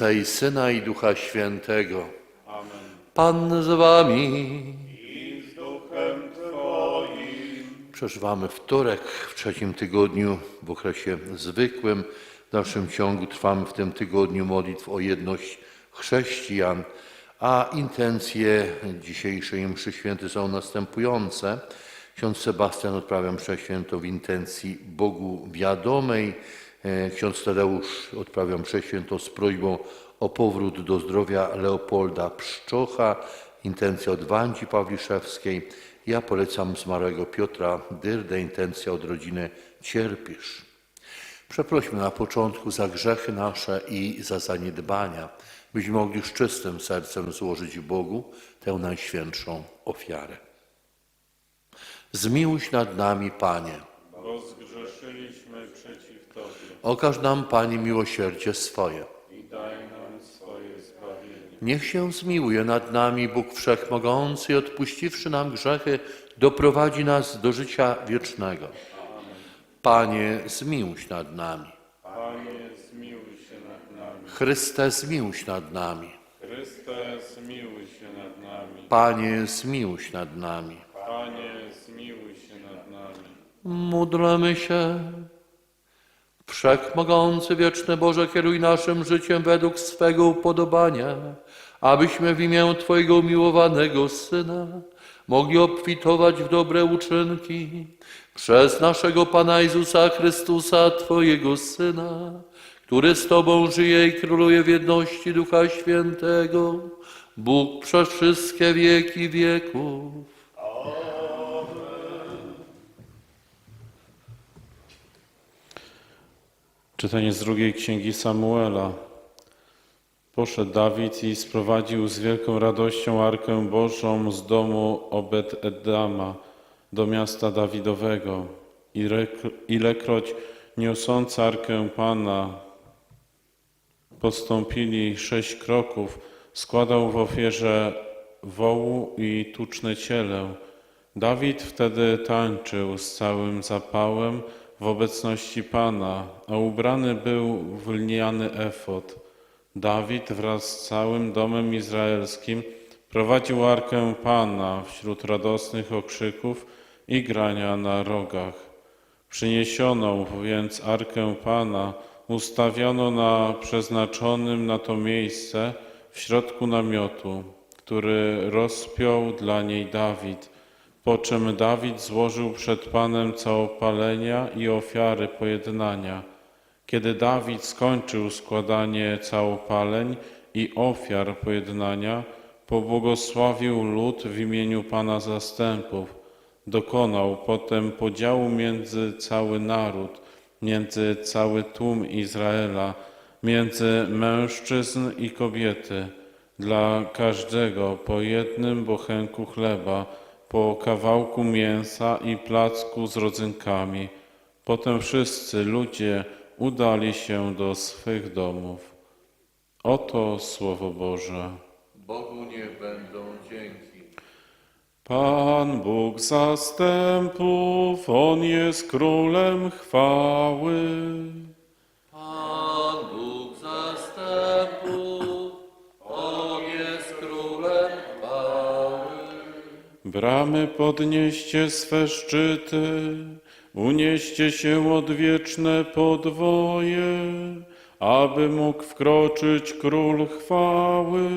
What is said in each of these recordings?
Ojca i Syna i Ducha Świętego. Pan z wami. Przeżywamy wtorek w trzecim tygodniu w okresie zwykłym. W dalszym ciągu trwamy w tym tygodniu modlitw o jedność chrześcijan, a intencje dzisiejszej mszy świętej są następujące. Ksiądz Sebastian odprawia mszę świętą w intencji Bogu wiadomej. E, Ksiądz Tadeusz odprawia mszę świętą z prośbą o powrót do zdrowia Leopolda Pszczocha. Intencja od Wandzi Pawliszewskiej. Ja polecam zmarłego Piotra Dyrdę, intencja od rodziny Cierpisz. Przeprośmy na początku za grzechy nasze i za zaniedbania, byśmy mogli z czystym sercem złożyć Bogu tę najświętszą ofiarę. Zmiłuj nad nami, Panie. bo zgrzeszyliśmy przeciw Tobie Okaż nam, Panie, miłosierdzie swoje. i daj nam swoje zbawienie. Niech się zmiłuje nad nami Bóg Wszechmogący i odpuściwszy nam grzechy, doprowadzi nas do życia wiecznego. Panie, zmiłuj się nad nami. Panie, zmiłuj się nad nami. Chryste, zmiłuj się nad nami. Chryste, zmiłuj się nad nami. Panie, zmiłuj się nad nami. Panie, zmiłuj się nad nami. Módlmy się. Wszechmogący, wieczny Boże, kieruj naszym życiem według swego upodobania, abyśmy w imię Twojego umiłowanego Syna mogli obfitować w dobre uczynki przez naszego Pana Jezusa Chrystusa, Twojego Syna, który z Tobą żyje i króluje w jedności Ducha Świętego, Bóg przez wszystkie wieki wieków. Czytanie z drugiej księgi Samuela. Poszedł Dawid i sprowadził z wielką radością Arkę Bożą z domu Obed-Edama do miasta Dawidowego. Ilek- Ilekroć niosąc Arkę Pana postąpili sześć kroków, składał w ofierze wołu i tuczne ciele. Dawid wtedy tańczył z całym zapałem w obecności Pana, a ubrany był w lniany efod. Dawid wraz z całym domem izraelskim prowadził arkę Pana wśród radosnych okrzyków i grania na rogach. Przyniesiono więc arkę Pana, ustawiono na przeznaczonym na to miejsce w środku namiotu, który rozpiął dla niej Dawid. Po czym Dawid złożył przed Panem całopalenia i ofiary pojednania. Kiedy Dawid skończył składanie całopaleń i ofiar pojednania, pobłogosławił lud w imieniu Pana zastępów. Dokonał potem podziału między cały naród, między cały tłum Izraela, między mężczyzn i kobiety, dla każdego po jednym bochenku chleba, po kawałku mięsa i placku z rodzynkami. Potem wszyscy ludzie udali się do swych domów. Oto Słowo Boże. Bogu niech będą dzięki. Pan Bóg zastępów, On jest królem chwały. Pan Bóg Bramy podnieście swe szczyty, unieście się odwieczne podwoje, aby mógł wkroczyć król chwały.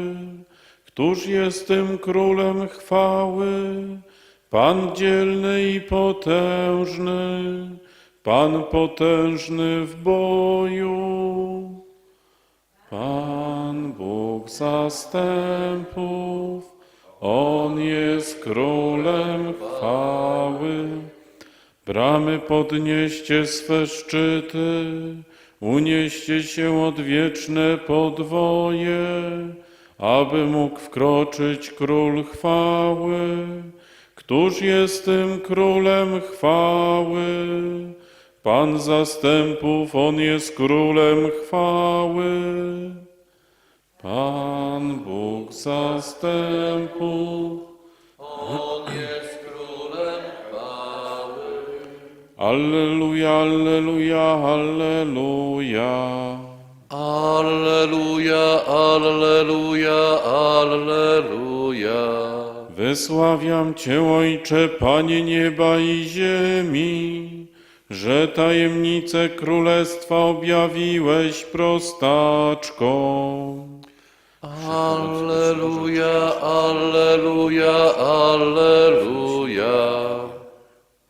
Któż jest tym królem chwały? Pan dzielny i potężny, Pan potężny w boju. Pan Bóg zastępów, On jest królem chwały. Bramy podnieście swe szczyty, unieście się odwieczne podwoje, aby mógł wkroczyć król chwały. Któż jest tym królem chwały? Pan zastępów, On jest królem chwały. Pan Bóg zastępów. On jest królem chwały. Alleluja, alleluja, alleluja. Alleluja, alleluja, alleluja. Wysławiam Cię, Ojcze, Panie nieba i ziemi, że tajemnice królestwa objawiłeś prostaczkom. Alleluja, alleluja, alleluja.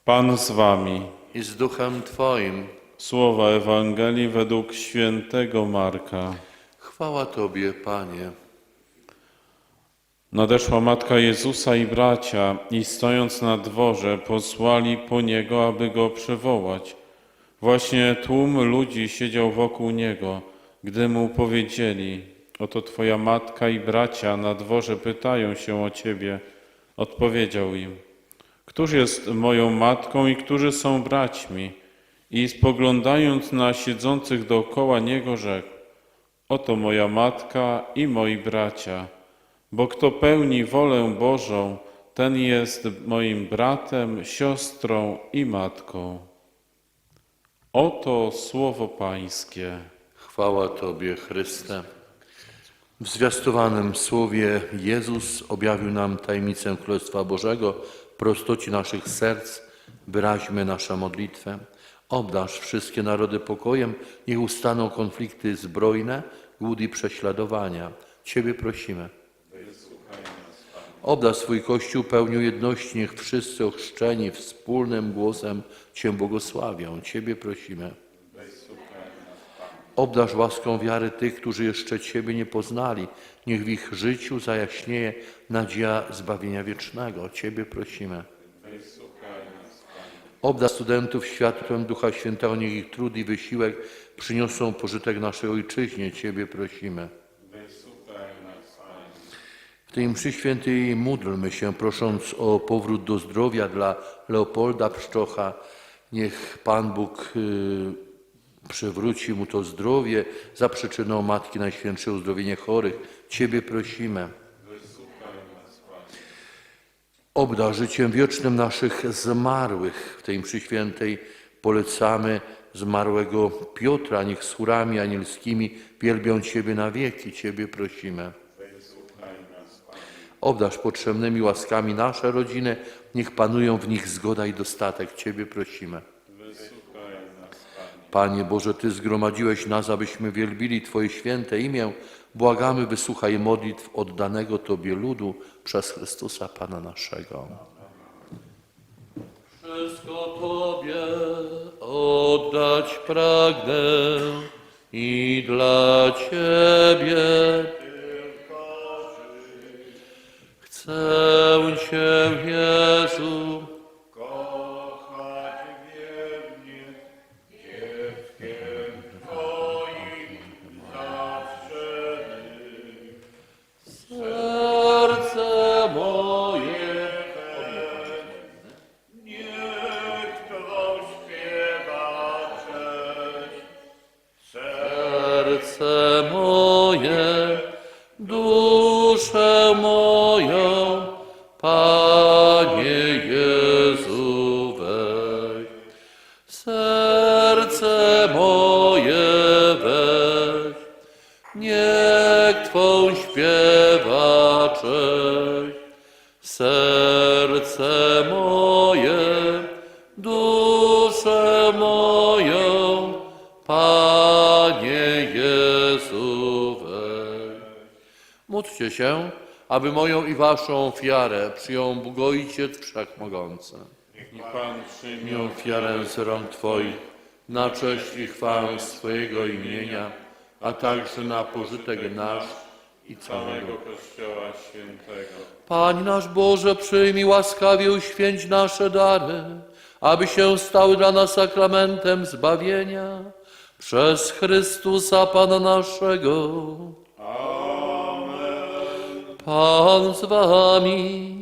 Pan z Wami. I z duchem Twoim. Słowa Ewangelii według świętego Marka. Chwała Tobie, Panie. Nadeszła matka Jezusa i bracia, i stojąc na dworze, posłali po niego, aby go przywołać. Właśnie tłum ludzi siedział wokół niego, gdy mu powiedzieli: Oto twoja matka i bracia na dworze pytają się o ciebie. Odpowiedział im: Któż jest moją matką i którzy są braćmi? I spoglądając na siedzących dookoła niego, rzekł: Oto moja matka i moi bracia. Bo kto pełni wolę Bożą, ten jest moim bratem, siostrą i matką. Oto słowo Pańskie. Chwała Tobie, Chryste. W zwiastowanym słowie Jezus objawił nam tajemnicę Królestwa Bożego, prostoci naszych serc, wyraźmy naszą modlitwę. Obdarz wszystkie narody pokojem, niech ustaną konflikty zbrojne, głód i prześladowania. Ciebie prosimy. Obdarz swój Kościół pełnią jedności, niech wszyscy ochrzczeni wspólnym głosem Cię błogosławią. Ciebie prosimy. Obdarz łaską wiary tych, którzy jeszcze Ciebie nie poznali. Niech w ich życiu zajaśnieje nadzieja zbawienia wiecznego. Ciebie prosimy. Obdarz studentów światłem Ducha Świętego, niech ich trud i wysiłek przyniosą pożytek naszej Ojczyźnie. Ciebie prosimy. W tej mszy świętej módlmy się, prosząc o powrót do zdrowia dla Leopolda Pszczocha. Niech Pan Bóg y, przywróci mu to zdrowie za przyczyną Matki Najświętszej uzdrowienie chorych. Ciebie prosimy. Obdarz życiem wiecznym naszych zmarłych. W tej mszy świętej polecamy zmarłego Piotra. Niech z anielskimi wielbią Ciebie na wieki. Ciebie prosimy. Obdarz potrzebnymi łaskami nasze rodziny, niech panują w nich zgoda i dostatek. Ciebie prosimy. Panie Boże, Ty zgromadziłeś nas, abyśmy wielbili Twoje święte imię. Błagamy, wysłuchaj modlitw oddanego Tobie ludu przez Chrystusa Pana naszego. Wszystko Tobie oddać pragnę i dla Ciebie Chcę Cię, Jezu, Panie Jezu weź. Módlcie się, aby moją i waszą ofiarę przyjął Bóg Ojciec Wszechmogący. Niech Pan przyjmie ofiarę z rąk Twoich, na cześć i chwałę swojego imienia, a także na pożytek nasz i całego. Kościoła Świętego. Panie nasz Boże, przyjmij łaskawie uświęć nasze dary, aby się stały dla nas sakramentem zbawienia. Przez Chrystusa Pana naszego. Pan z wami.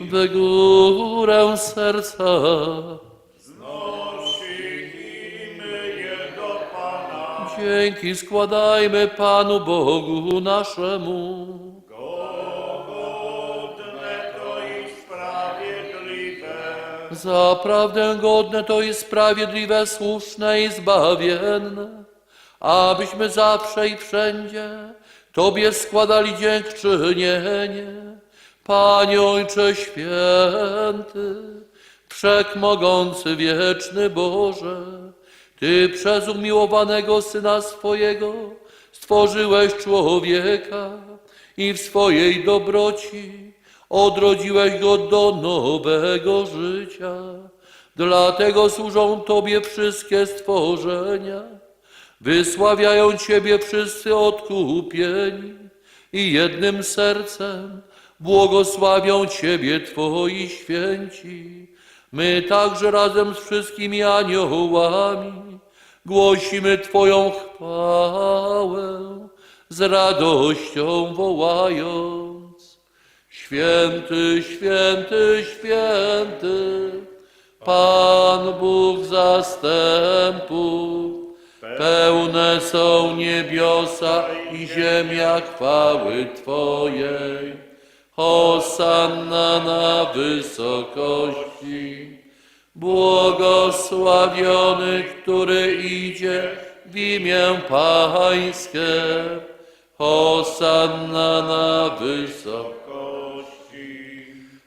W górę serca. Znosimy je do Pana, Dzięki składajmy Panu Bogu naszemu. Zaprawdę godne to jest sprawiedliwe, słuszne i zbawienne, abyśmy zawsze i wszędzie Tobie składali dziękczynienie. Panie Ojcze Święty, Wszechmogący Wieczny Boże, Ty przez umiłowanego Syna swojego stworzyłeś człowieka i w swojej dobroci odrodziłeś go do nowego życia. Dlatego służą Tobie wszystkie stworzenia, wysławiają Ciebie wszyscy odkupieni i jednym sercem błogosławią Ciebie Twoi święci. My także razem z wszystkimi aniołami głosimy Twoją chwałę z radością wołając. Święty, święty, święty, Pan Bóg zastępów. Pełne są niebiosa i ziemia chwały Twojej. Hosanna na wysokości. Błogosławiony, który idzie w imię Pańskie. Hosanna na wysokości.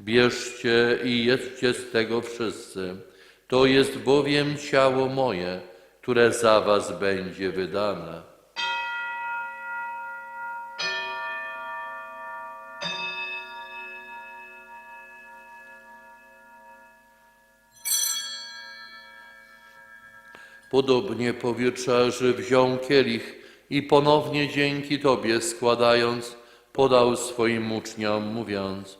bierzcie i jedzcie z tego wszyscy, to jest bowiem ciało moje, które za was będzie wydane. Podobnie po wieczerzy wziął kielich i ponownie dzięki Tobie składając, podał swoim uczniom, mówiąc,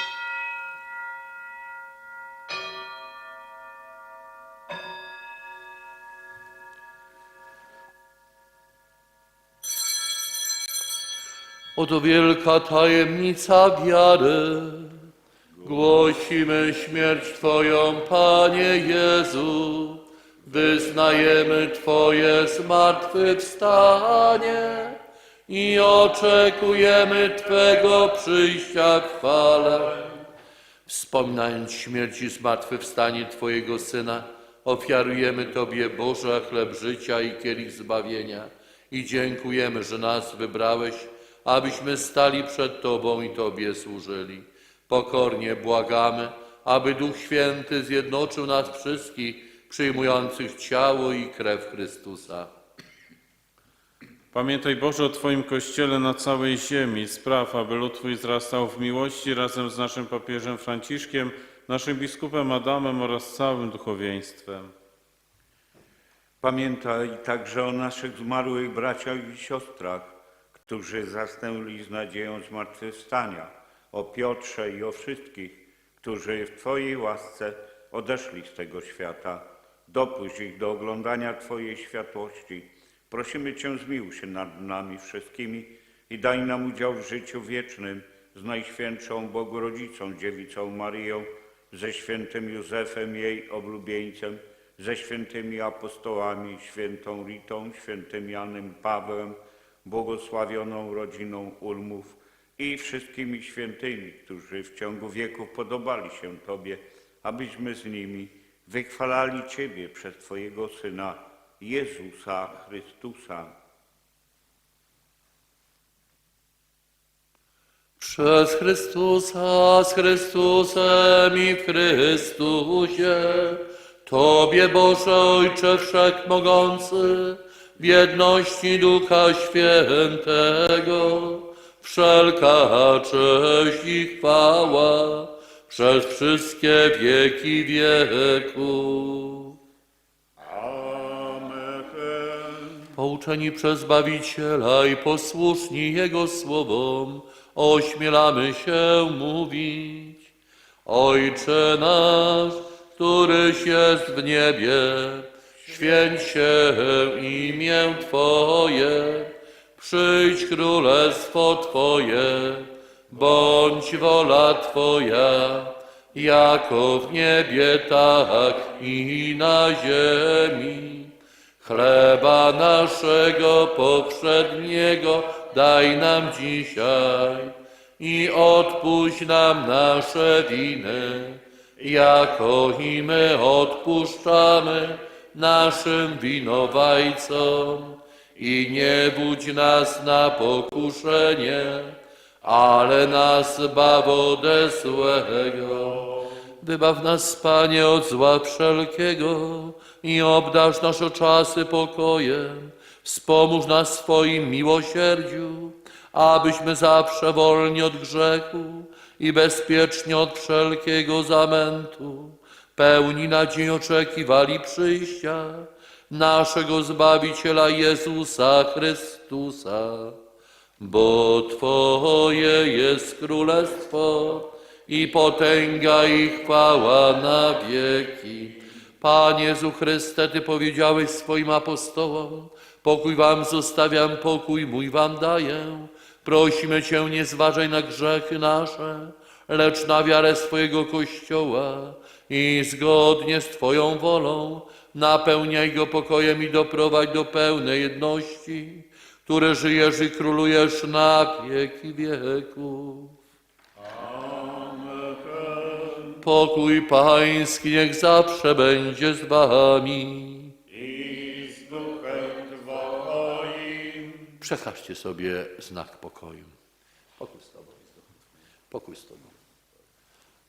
Oto wielka tajemnica wiary. Głosimy śmierć Twoją, Panie Jezu. Wyznajemy Twoje zmartwychwstanie i oczekujemy Twego przyjścia w chwale. Wspominając śmierć i zmartwychwstanie Twojego Syna, ofiarujemy Tobie, Boże, chleb życia i kielich zbawienia i dziękujemy, że nas wybrałeś, abyśmy stali przed Tobą i Tobie służyli. Pokornie błagamy, aby Duch Święty zjednoczył nas wszystkich, przyjmujących ciało i krew Chrystusa. Pamiętaj Boże o Twoim Kościele na całej ziemi. Spraw, aby lud Twój wzrastał w miłości razem z naszym papieżem Franciszkiem, naszym biskupem Adamem oraz całym duchowieństwem. Pamiętaj także o naszych zmarłych braciach i siostrach, którzy zasnęli z nadzieją zmartwychwstania, o Piotrze i o wszystkich, którzy w Twojej łasce odeszli z tego świata. dopuść ich do oglądania Twojej światłości. Prosimy Cię, zmiłuj się nad nami wszystkimi i daj nam udział w życiu wiecznym z Najświętszą Bogorodzicą, Dziewicą Maryją, ze świętym Józefem, jej oblubieńcem, ze świętymi apostołami, świętą Ritą, świętym Janem Pawłem, błogosławioną rodziną Ulmów i wszystkimi świętymi, którzy w ciągu wieków podobali się Tobie, abyśmy z nimi wychwalali Ciebie przez Twojego Syna, Jezusa Chrystusa. Przez Chrystusa, z Chrystusem i w Chrystusie, Tobie Boże Ojcze Wszechmogący, w jedności Ducha Świętego, wszelka cześć i chwała przez wszystkie wieki. Amen. Pouczeni przez Zbawiciela i posłuszni Jego słowom, ośmielamy się mówić. Ojcze nasz, któryś jest w niebie, święć się imię Twoje, przyjdź królestwo Twoje, bądź wola Twoja, jako w niebie, tak i na ziemi. Chleba naszego poprzedniego daj nam dzisiaj i odpuść nam nasze winy, jako i my odpuszczamy naszym winowajcom. I nie budź nas na pokuszenie, ale nas zbaw ode złego. Wybaw nas, Panie, od zła wszelkiego i obdarz nasze czasy pokojem. Wspomóż nas swoim miłosierdziu, abyśmy zawsze wolni od grzechu i bezpiecznie od wszelkiego zamętu, pełni nadziei oczekiwali przyjścia naszego Zbawiciela Jezusa Chrystusa. Bo Twoje jest królestwo i potęga i chwała na wieki. Panie Jezu Chryste, Ty powiedziałeś swoim apostołom, pokój Wam zostawiam, pokój mój Wam daję. Prosimy Cię, nie zważaj na grzechy nasze, lecz na wiarę swojego Kościoła i zgodnie z Twoją wolą napełniaj go pokojem i doprowadź do pełnej jedności, które żyjesz i królujesz na wieki wieków. Pokój Pański niech zawsze będzie z Wami. I z duchem Twoim. Przekażcie sobie znak pokoju. Pokój z Tobą. Pokój z Tobą.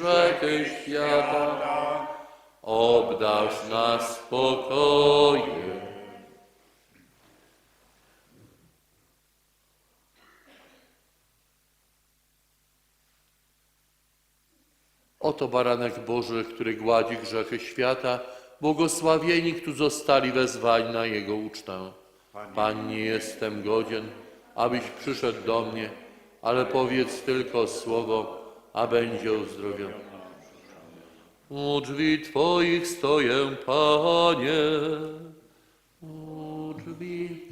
grzechy świata, obdarz nas spokojem. Oto baranek Boży, który gładzi grzechy świata, błogosławieni, którzy zostali wezwani na Jego ucztę. Pan nie jestem godzien, abyś przyszedł do mnie, ale powiedz tylko słowo, a będzie uzdrowiony. U drzwi Twoich stoję, Panie. U drzwi.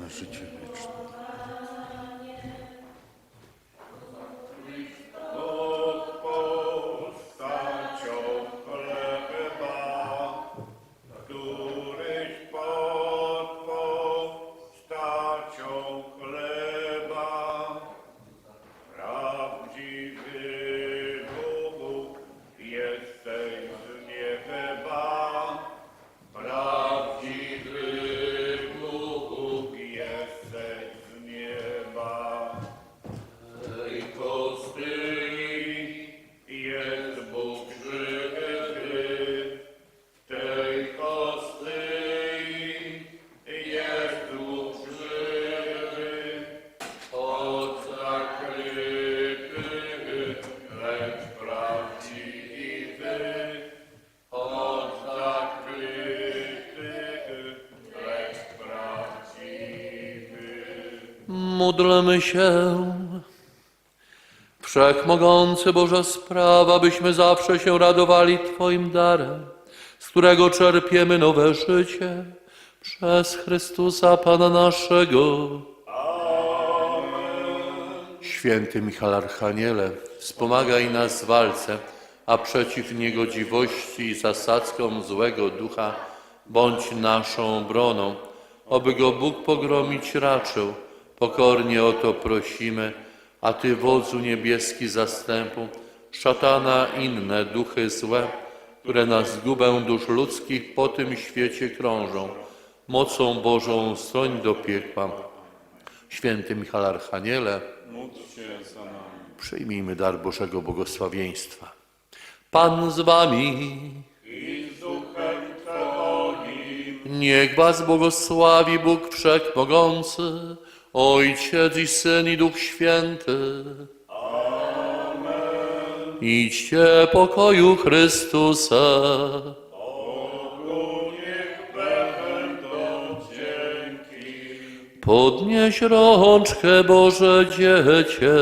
Na życie wieczne. Módlmy się. Wszechmogący Boże sprawa, byśmy zawsze się radowali Twoim darem, z którego czerpiemy nowe życie przez Chrystusa Pana naszego. Święty Michał Archaniele, wspomagaj nas w walce, a przeciw niegodziwości i zasadzkom złego ducha bądź naszą obroną, oby go Bóg pogromić raczył. Pokornie o to prosimy, a Ty, wodzu niebieski zastępu, szatana inne duchy złe, które na zgubę dusz ludzkich po tym świecie krążą, mocą Bożą stroń do piekła. Święty Michał Archaniele. Przyjmijmy dar Bożego błogosławieństwa. Pan z wami. Niech was błogosławi Bóg Wszechmogący, Ojciec i Syn i Duch Święty. Amen. Idźcie pokoju Chrystusa. Podnieś rączkę, Boże Dziecię.